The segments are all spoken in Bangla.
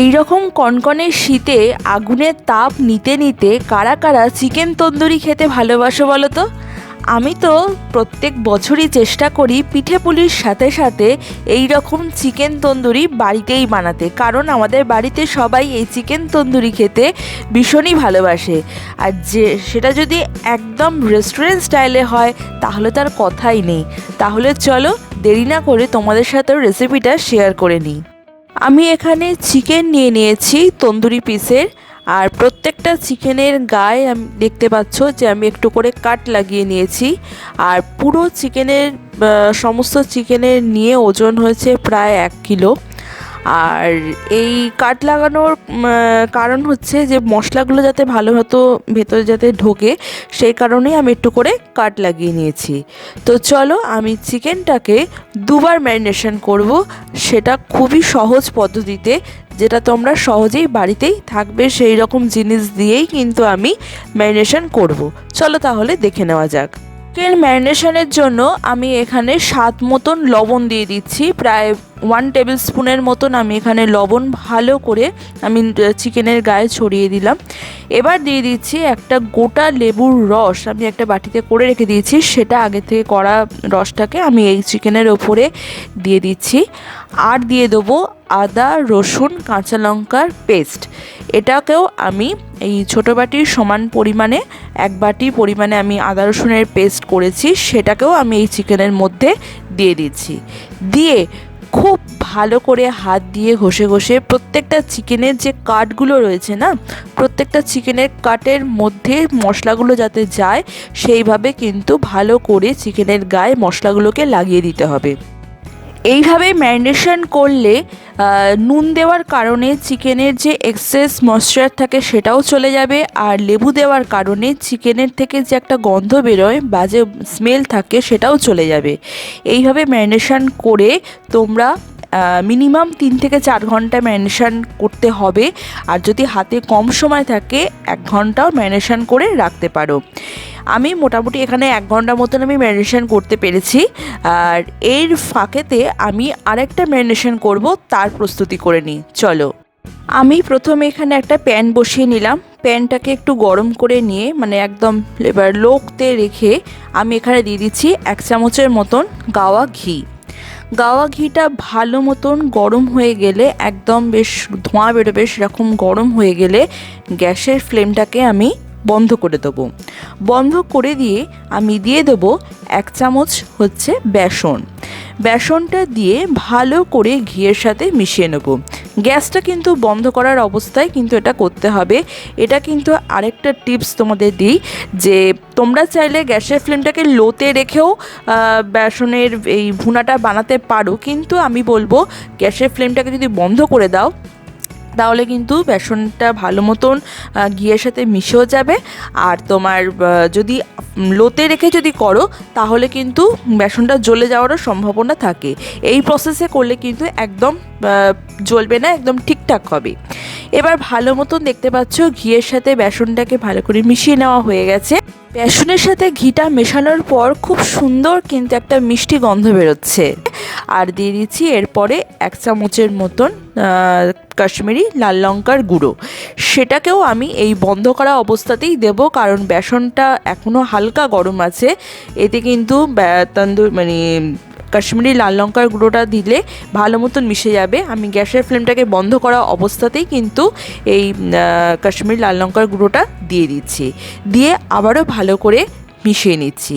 এই রকম কনকনে শীতে আগুনের তাপ নিতে নিতে কারা কারা চিকেন তন্দুরি খেতে ভালোবাসো বলো তো? আমি তো প্রত্যেক বছরই চেষ্টা করি পিঠে পুলির সাথে সাথে এই রকম চিকেন তন্দুরি বাড়িতেই বানাতে। কারণ আমাদের বাড়িতে সবাই এই চিকেন তন্দুরি খেতে ভীষণই ভালোবাসে। আর যে, সেটা যদি একদম রেস্টুরেন্ট স্টাইলে হয়, তাহলে তার কথাই নেই। তাহলে চলো দেরি না করে তোমাদের সাথে রেসিপিটা শেয়ার করে নিই। আমি এখানে চিকেন নিয়ে নিয়েছি, তন্দুরি পিসের আর প্রত্যেকটা চিকেনের গায়ে আমি দেখতে পাচ্ছ যে আমি একটু করে কাট লাগিয়ে নিয়েছি। আর পুরো চিকেনের সমস্ত চিকেনের নিয়ে ওজন হয়েছে প্রায় এক কিলো। আর এই কাট লাগানোর কারণ হচ্ছে যে মশলাগুলো যাতে ভালো মতো ভেতরে যাতে ঢোকে, সেই কারণেই আমি একটু করে কাট লাগিয়ে নিয়েছি। তো চলো আমি চিকেনটাকে দুবার ম্যারিনেশন করব। সেটা খুবই সহজ পদ্ধতিতে, যেটা তোমরা সহজেই বাড়িতেই থাকবে, সেই রকম জিনিস দিয়েই কিন্তু আমি ম্যারিনেশন করব। চলো তাহলে দেখে নেওয়া যাক। চিকেন ম্যারিনেশনের জন্য আমি এখানে স্বাদ মতন লবণ দিয়ে দিচ্ছি। প্রায় ওয়ান টেবিল স্পুনের মতন আমি এখানে লবণ ভালো করে আমি চিকেনের গায়ে ছড়িয়ে দিলাম। এবার দিয়ে দিচ্ছি একটা গোটা লেবুর রস। আমি একটা বাটিতে করে রেখে দিয়েছি, সেটা আগে থেকে করা রসটাকে আমি এই চিকেনের ওপরে দিয়ে দিচ্ছি। আর দিয়ে দেবো আদা, রসুন, কাঁচা লঙ্কার পেস্ট এটাকেও আমি এই ছোটো বাটির সমান পরিমাণে, এক বাটি পরিমাণে আমি আদা, রসুনের পেস্ট করেছি, সেটাকেও আমি এই চিকেনের মধ্যে দিয়ে দিচ্ছি। দিয়ে খুব ভালো করে হাত দিয়ে ঘষে ঘষে প্রত্যেকটা চিকেনের যে কাটগুলো রয়েছে না, প্রত্যেকটা চিকেনের কাটের মধ্যে মশলাগুলো যাতে যায়, সেইভাবে কিন্তু ভালো করে চিকেনের গায়ে মশলাগুলোকে লাগিয়ে দিতে হবে। এইভাবে ম্যারিনেশন করলে নুন দেওয়ার কারণে চিকেনের যে এক্সেস ময়শ্চার থাকে সেটাও চলে যাবে, আর লেবু দেওয়ার কারণে চিকেনের থেকে যে একটা গন্ধ বেরোয় বা যে স্মেল থাকে সেটাও চলে যাবে। এইভাবে ম্যারিনেশন করে তোমরা মিনিমাম তিন থেকে চার ঘণ্টা ম্যারিনেশন করতে হবে। আর যদি হাতে কম সময় থাকে, এক ঘন্টাও ম্যারিনেশন করে রাখতে পারো। আমি মোটামুটি এখানে এক ঘণ্টা মতন আমি ম্যারিনেশন করতে পেরেছি। আর এর ফাঁকেতে আমি আরেকটা ম্যারিনেশন করব, তার প্রস্তুতি করে নিই। চলো। আমি প্রথমে এখানে একটা প্যান বসিয়ে নিলাম। প্যানটাকে একটু গরম করে নিয়ে মানে একদম এবার লোকতে রেখে আমি এখানে দিয়ে দিচ্ছি এক চামচের মতন গাওয়া ঘি। গাওয়া ঘিটা ভালো মতন গরম হয়ে গেলে, একদম বেশ ধোঁয়া বেরোবে, সেরকম গরম হয়ে গেলে গ্যাসের ফ্লেমটাকে আমি বন্ধ করে দেবো। বন্ধ করে দিয়ে আমি দিয়ে দেবো এক চামচ হচ্ছে বেসন। বেসনটা দিয়ে ভালো করে ঘিয়ের সাথে মিশিয়ে নেব। গ্যাসটা কিন্তু বন্ধ করার অবস্থায় কিন্তু এটা করতে হবে। এটা কিন্তু আরেকটা টিপস তোমাদের দিই যে তোমরা চাইলে গ্যাসের ফ্লেমটাকে লোতে রেখেও বেসনের এই ভুনাটা বানাতে পারো। কিন্তু আমি বলব, গ্যাসের ফ্লেমটাকে যদি বন্ধ করে দাও তাহলে কিন্তু বেসনটা ভালো মতন ঘিয়ের সাথে মিশেও যাবে। আর তোমার যদি লোতে রেখে যদি করো, তাহলে কিন্তু বেসনটা জ্বলে যাওয়ারও সম্ভাবনা থাকে। এই প্রসেসে করলে কিন্তু একদম জ্বলবে না, একদম ঠিকঠাক হবে। এবার ভালো মতন দেখতে পাচ্ছ, ঘিয়ের সাথে বেসনটাকে ভালো করে মিশিয়ে নেওয়া হয়ে গেছে। বেসনের সাথে ঘিটা মেশানোর পর খুব সুন্দর কিন্তু একটা মিষ্টি গন্ধ বেরোচ্ছে। আর দিয়ে দিচ্ছি এরপরে এক চামচের মতন কাশ্মীরি লাল লঙ্কার গুঁড়ো। সেটাকেও আমি এই বন্ধ করা অবস্থাতেই দেব কারণ বেসনটা এখনও হালকা গরম আছে। এতে কিন্তু তন্দুর মানে কাশ্মীরি লাল লঙ্কার গুঁড়োটা দিলে ভালো মতন মিশে যাবে। আমি গ্যাসের ফ্লেমটাকে বন্ধ করা অবস্থাতেই কিন্তু এই কাশ্মীরি লাল লঙ্কার গুঁড়োটা দিয়ে দিচ্ছি। দিয়ে আবারও ভালো করে মিশিয়ে নিচ্ছি।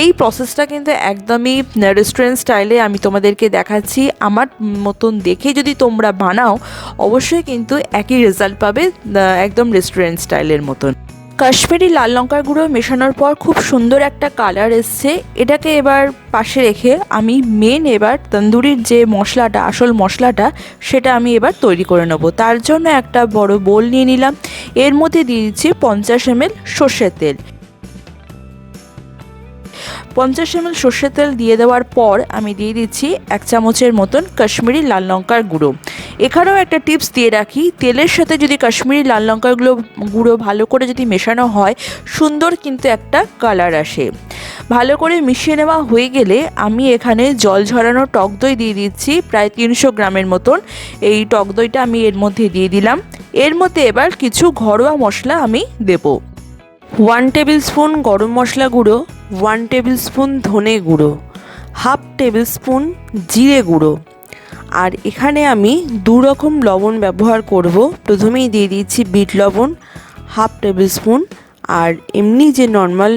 এই প্রসেসটা কিন্তু একদমই রেস্টুরেন্ট স্টাইলে আমি তোমাদেরকে দেখাচ্ছি। আমার মতন দেখে যদি তোমরা বানাও, অবশ্যই কিন্তু একই রেজাল্ট পাবে একদম রেস্টুরেন্ট স্টাইলের মতন। কাশ্মীরি লাল লঙ্কার গুঁড়ো মেশানোর পর খুব সুন্দর একটা কালার এসছে। এটাকে এবার পাশে রেখে আমি মেন এবার তন্দুরির যে মশলাটা, আসল মশলাটা, সেটা আমি এবার তৈরি করে নেব। তার জন্য একটা বড় বোল নিয়ে নিলাম। এর মধ্যে দিয়ে দিচ্ছি পঞ্চাশ এমএল সর্ষের তেল। পঞ্চাশ এমএল সর্ষের তেল দিয়ে দেওয়ার পর আমি দিয়ে দিচ্ছি এক চামচের মতন কাশ্মীরি লাল লঙ্কার গুঁড়ো। এখানেও একটা টিপস দিয়ে রাখি, তেলের সাথে যদি কাশ্মীরি লাল লঙ্কাগুলো গুঁড়ো ভালো করে যদি মেশানো হয়, সুন্দর কিন্তু একটা কালার আসে। ভালো করে মিশিয়ে নেওয়া হয়ে গেলে আমি এখানে জল ঝরানো টক দই দিয়ে দিচ্ছি, প্রায় তিনশো গ্রামের মতন। এই টক দইটা আমি এর মধ্যে দিয়ে দিলাম। এর মধ্যে এবার কিছু ঘরোয়া মশলা আমি দেব। ওয়ান টেবিল স্পুন গরম মশলা গুঁড়ো, ওয়ান টেবিল স্পুন ধনে গুঁড়ো, হাফ টেবিল স্পুন জিরে গুঁড়ো। আর এখানে আমি দু রকম লবণ ব্যবহার করব। প্রথমেই দিয়ে দিচ্ছি বিট লবণ, হাফ টেবিল স্পুন আর এমনি যে নর্মাল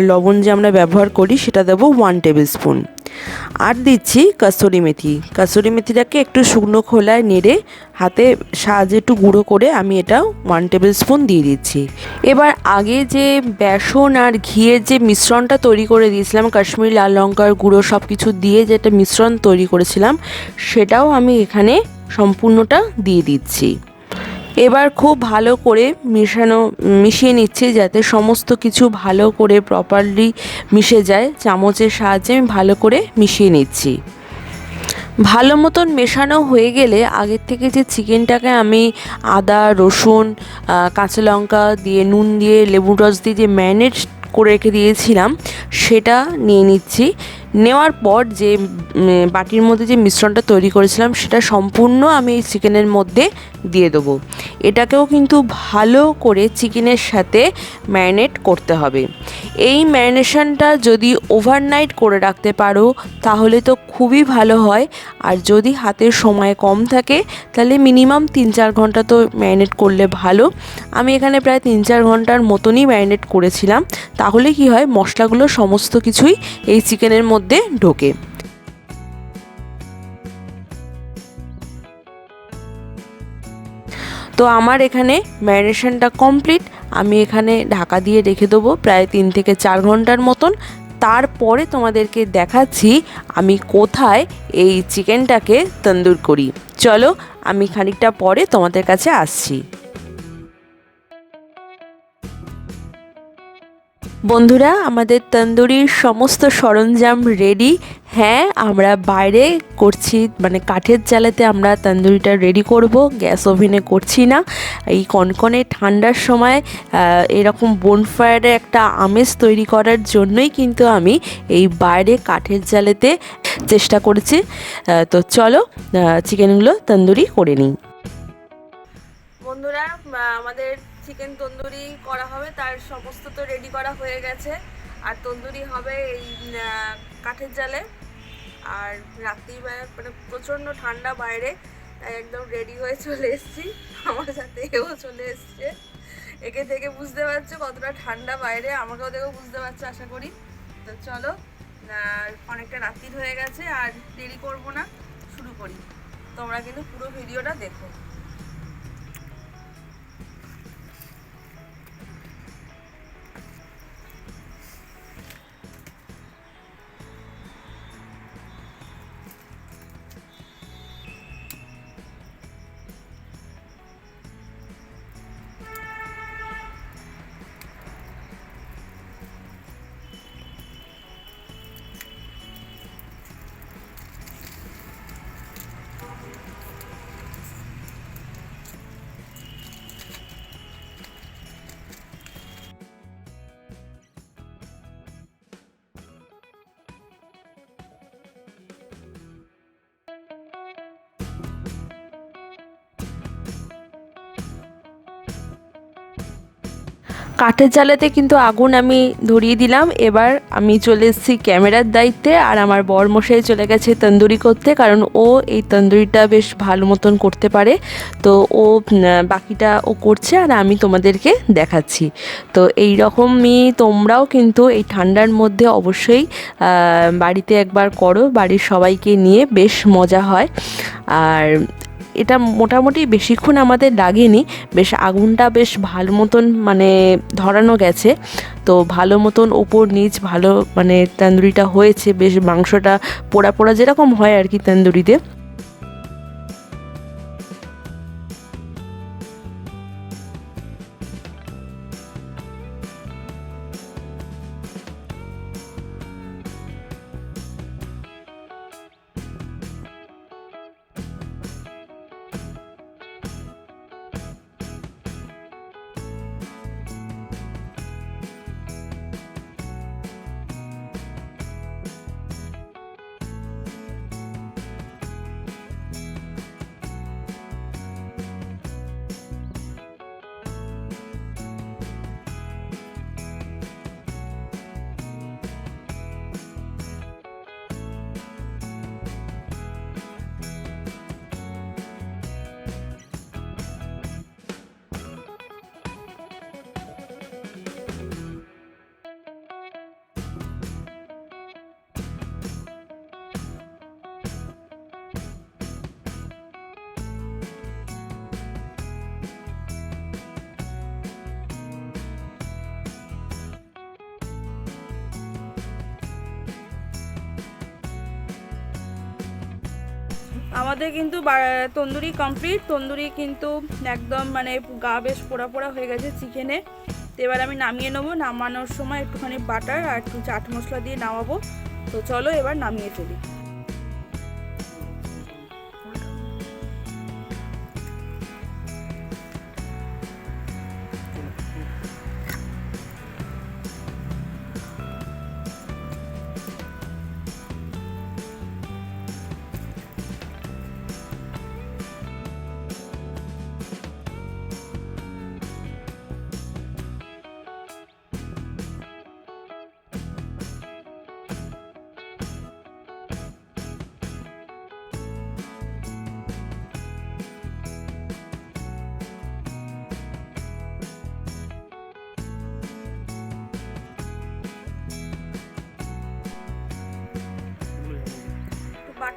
লবণ যে আমরা ব্যবহার করি সেটা দেবো ওয়ান টেবিল স্পুন আর দিচ্ছি কাসুরি মেথি। কাসুরি মেথিটাকে একটু শুকনো খোলায় নেড়ে হাতে সাহায্যে একটু গুঁড়ো করে আমি এটা ওয়ান টেবিল স্পুন দিয়ে দিচ্ছি। এবার আগে যে বেসন আর ঘিয়ের যে মিশ্রণটা তৈরি করে দিয়েছিলাম, কাশ্মীরি লাল লঙ্কার গুঁড়ো সব কিছু দিয়ে যেটা মিশ্রণ তৈরি করেছিলাম, সেটাও আমি এখানে সম্পূর্ণটা দিয়ে দিচ্ছি। এবার খুব ভালো করে মেশানো, মিশিয়ে নিচ্ছি যাতে সমস্ত কিছু ভালো করে প্রপারলি মিশে যায়। চামচের সাহায্যে আমি ভালো করে মিশিয়ে নিচ্ছি। ভালো মতন মেশানো হয়ে গেলে আগের থেকে যে চিকেনটাকে আমি আদা, রসুন কাঁচা লঙ্কা দিয়ে, নুন দিয়ে, লেবু রস দিয়ে যে ম্যারিনেট করে রেখে দিয়েছিলাম, সেটা নিয়ে নিচ্ছি। নেওয়ার পর যে বাটির মধ্যে যে মিশ্রণটা তৈরি করেছিলাম, সেটা সম্পূর্ণ আমি এই চিকেনের মধ্যে দিয়ে দেবো। এটাকেও কিন্তু ভালো করে চিকেনের সাথে ম্যারিনেট করতে হবে। এই ম্যারিনেশনটা যদি ওভারনাইট করে রাখতে পারো, তাহলে তো খুবই ভালো হয়। আর যদি হাতের সময় কম থাকে, তাহলে মিনিমাম তিন চার ঘণ্টা তো ম্যারিনেট করলে ভালো। আমি এখানে প্রায় তিন চার ঘণ্টার মতনই ম্যারিনেট করেছিলাম। তাহলে কি হয়, মশলাগুলো সমস্ত কিছুই এই চিকেনের মধ্যে ঢোকে। তো আমার এখানে ম্যারিনেশনটা কমপ্লিট। আমি এখানে ঢাকা দিয়ে রেখে দেবো প্রায় তিন থেকে চার ঘণ্টার মতন। তারপরে তোমাদেরকে দেখাচ্ছি আমি কোথায় এই চিকেনটাকে তন্দুর করি। চলো আমি খানিকটা পরে তোমাদের কাছে আসছি। বন্ধুরা, আমাদের তন্দুরির সমস্ত সরঞ্জাম রেডি হ্যাঁ আমরা বাইরে করছি মানে কাঠের জ্বালাতে আমরা তন্দুরিটা রেডি করব। গ্যাস ওভেনে করছি না। এই কনকনে ঠান্ডার সময় এরকম বোনফায়ারে একটা আমেজ তৈরি করার জন্যই কিন্তু আমি এই বাইরে কাঠের জ্বালাতে চেষ্টা করেছি। তো চলো চিকেনগুলো তন্দুরি করে নিই। বন্ধুরা আমাদের চিকেন তন্দুরি করা হবে, তার সমস্ত তো রেডি করা হয়ে গেছে। আর তন্দুরি হবে এই কাঠের জালে। আর রাত্রিবেলা মানে প্রচণ্ড ঠান্ডা বাইরে একদম রেডি হয়ে চলে এসেছি। আমার সাথে এও চলে এসছে। একে থেকে বুঝতে পারছ কতটা ঠান্ডা বাইরে, আমাকেও দেখেও বুঝতে পারছ, আশা করি। তো চলো অনেকটা রাত্রির হয়ে গেছে, আর দেরি করব না, শুরু করি। তোমরা কিন্তু পুরো ভিডিওটা দেখো। কাঠের জ্বালাতে কিন্তু আগুন আমি ধরিয়ে দিলাম। এবার আমি চলে এসেছি ক্যামেরার দায়িত্বে আর আমার বর মশাই চলে গেছে তন্দুরি করতে কারণ ও এই তন্দুরিটা বেশ ভালো মতন করতে পারে। তো ও বাকিটা ও করছে আর আমি তোমাদেরকে দেখাচ্ছি। তো এই রকমই তোমরাও কিন্তু এই ঠান্ডার মধ্যে অবশ্যই বাড়িতে একবার করো। বাড়ির সবাইকে নিয়ে বেশ মজা হয়। আর এটা মোটামুটি বেশিক্ষণ আমাদের লাগেনি। বেশ আগুনটা বেশ ভালো মতন মানে ধরানো গেছে। তো ভালো মতন ওপর নিচ ভালো মানে তান্দুরিটা হয়েছে। বেশ মাংসটা পোড়া পোড়া যেরকম হয় আর কি তন্দুরিতে। আমাদের কিন্তু তন্দুরি কমপ্লিট তন্দুরি কিন্তু একদম মানে গা বেশ পোড়া পোড়া হয়ে গেছে চিকেনে। তো এবার আমি নামিয়ে নেব। নামানোর সময় একটুখানি বাটার আর একটু চাট মশলা দিয়ে নামাবো। তো চলো এবার নামিয়ে ফেলি।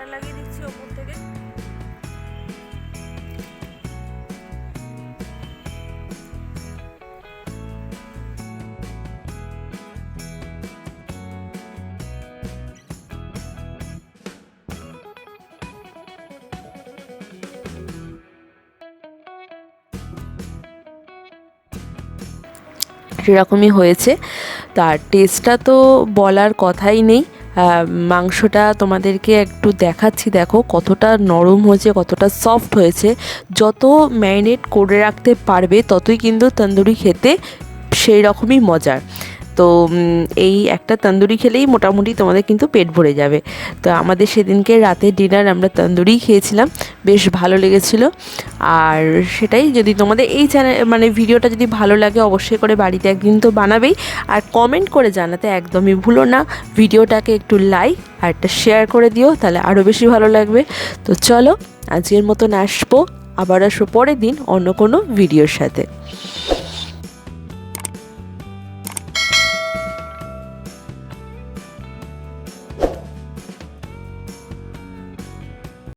বাটার লাগিয়ে দিচ্ছি ওপর থেকে। সেরকমই হয়েছে তার টেস্টটা তো বলার কথাই নেই। মাংসটা তোমাদেরকে একটু দেখাচ্ছি। দেখো কতটা নরম হয়েছে, কতটা সফট হয়েছে। যত ম্যারিনেট করে রাখতে পারবে, ততই কিন্তু তন্দুরি খেতে সেই রকমই মজার। তো এই একটা তন্দুরি খেলেই মোটামুটি তোমাদের কিন্তু পেট ভরে যাবে। তো আমাদের সেদিনকে রাতে ডিনার আমরা তন্দুরি খেয়েছিলাম, বেশ ভালো লেগেছিলো। আর সেটাই যদি তোমাদের এই চ্যানেল মানে ভিডিওটা যদি ভালো লাগে অবশ্যই করে বাড়িতে একদিন তো বানাবেই। আর কমেন্ট করে জানাতে একদমই ভুলো না, ভিডিওটাকে একটু লাইক আর একটা শেয়ার করে দিও, তাহলে আরও বেশি ভালো লাগবে। তো চলো, আজকের মতন আসব, আবার আসব পরের দিন অন্য কোনো ভিডিওর সাথে।